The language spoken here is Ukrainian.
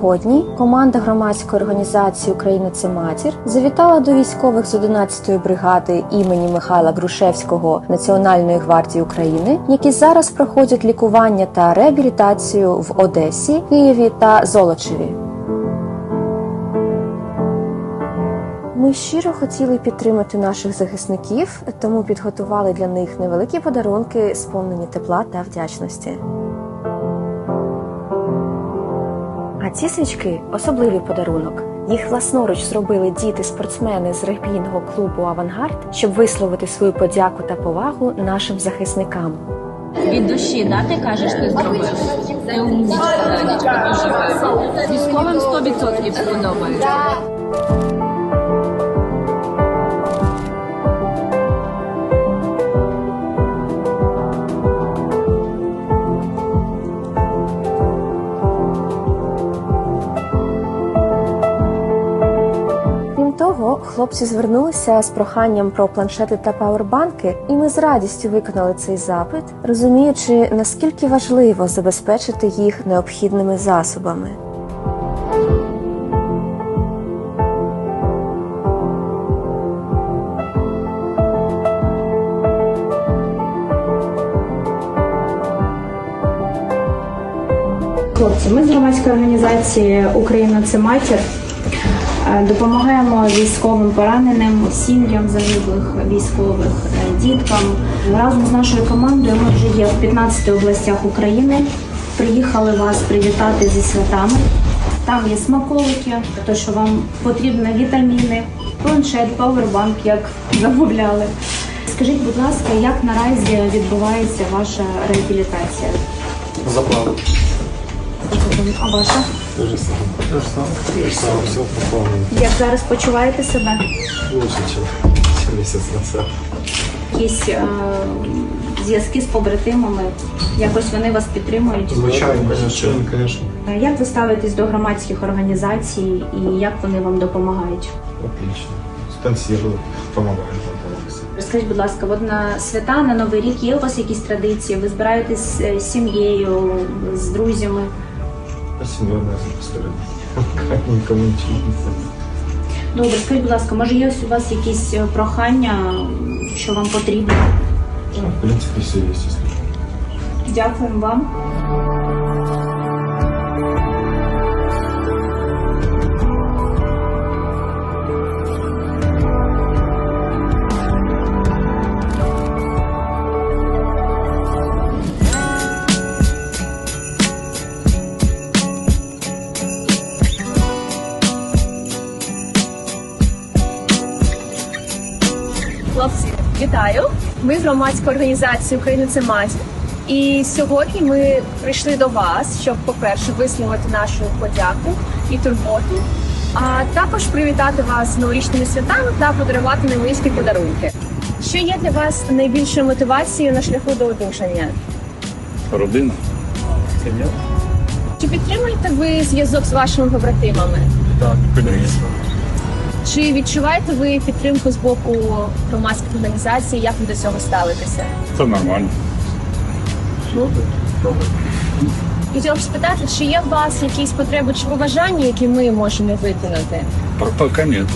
Сьогодні команда громадської організації Україна це матір завітала до військових з 11-ї бригади імені Михайла Грушевського Національної гвардії України, які зараз проходять лікування та реабілітацію в Одесі, Києві та Золочеві. Ми щиро хотіли підтримати наших захисників, тому підготували для них невеликі подарунки, сповнені тепла та вдячності. А ці свічки особливий подарунок. Їх власноруч зробили діти-спортсмени з регбійного клубу Авангард, щоб висловити свою подяку та повагу нашим захисникам. Від душі, да, ти кажеш, ти зробив? Це умнічка. Військовим 100% сподобається. Хлопці звернулися з проханням про планшети та павербанки, і ми з радістю виконали цей запит, розуміючи, наскільки важливо забезпечити їх необхідними засобами. Хлопці, ми з громадської організації Україна це матір. Е, Допомагаємо військовим пораненим, сім'ям загиблих військових, е, діткам. Разом з нашою командою ми вже є в 15 областях України. Приїхали вас привітати зі святами. Там є смаколики, то що вам потрібні вітаміни, планшет, павербанк, як замовляли. Скажіть, будь ласка, як наразі відбувається ваша реабілітація? За планом. А ваша? То же самое. То же самое. То же самое. Все по плану. Як зараз почуваєте себе? Лучше, чем месяц назад. Якісь е, зв'язки з побратимами? Якось вони вас підтримують? Звичайно, конечно. конечно. Е, Як ви ставитесь до громадських організацій і як вони вам допомагають? Отлично. Спонсируют, помогают нам Розкажіть, будь ласка, от на свята, на Новий рік є у вас якісь традиції? Ви збираєтесь е, з сім'єю, з друзями? А семья у нас. Никому ничего не знаю. Добре, скажіть, будь ласка, може є у вас якісь е, прохання, що вам потрібно? В принципі, все є, если Дякуємо вам. Хлопці, вітаю! Ми з громадської організації Україна це матір. І сьогодні ми прийшли до вас, щоб, по-перше, висловити нашу подяку і турботу, а також привітати вас з новорічними святами та подарувати невеличкі подарунки. Що є для вас найбільшою мотивацією на шляху до одужання? Родина. Сім'я? Чи підтримуєте ви зв'язок з вашими побратимами? Так, звісно. Чи відчуваєте ви підтримку з боку громадських організацій? Як ви до цього ставитеся? Це нормально. Хотіла б спитати, чи є у вас якісь потреби чи побажання, які ми можемо виконати? Пока нет.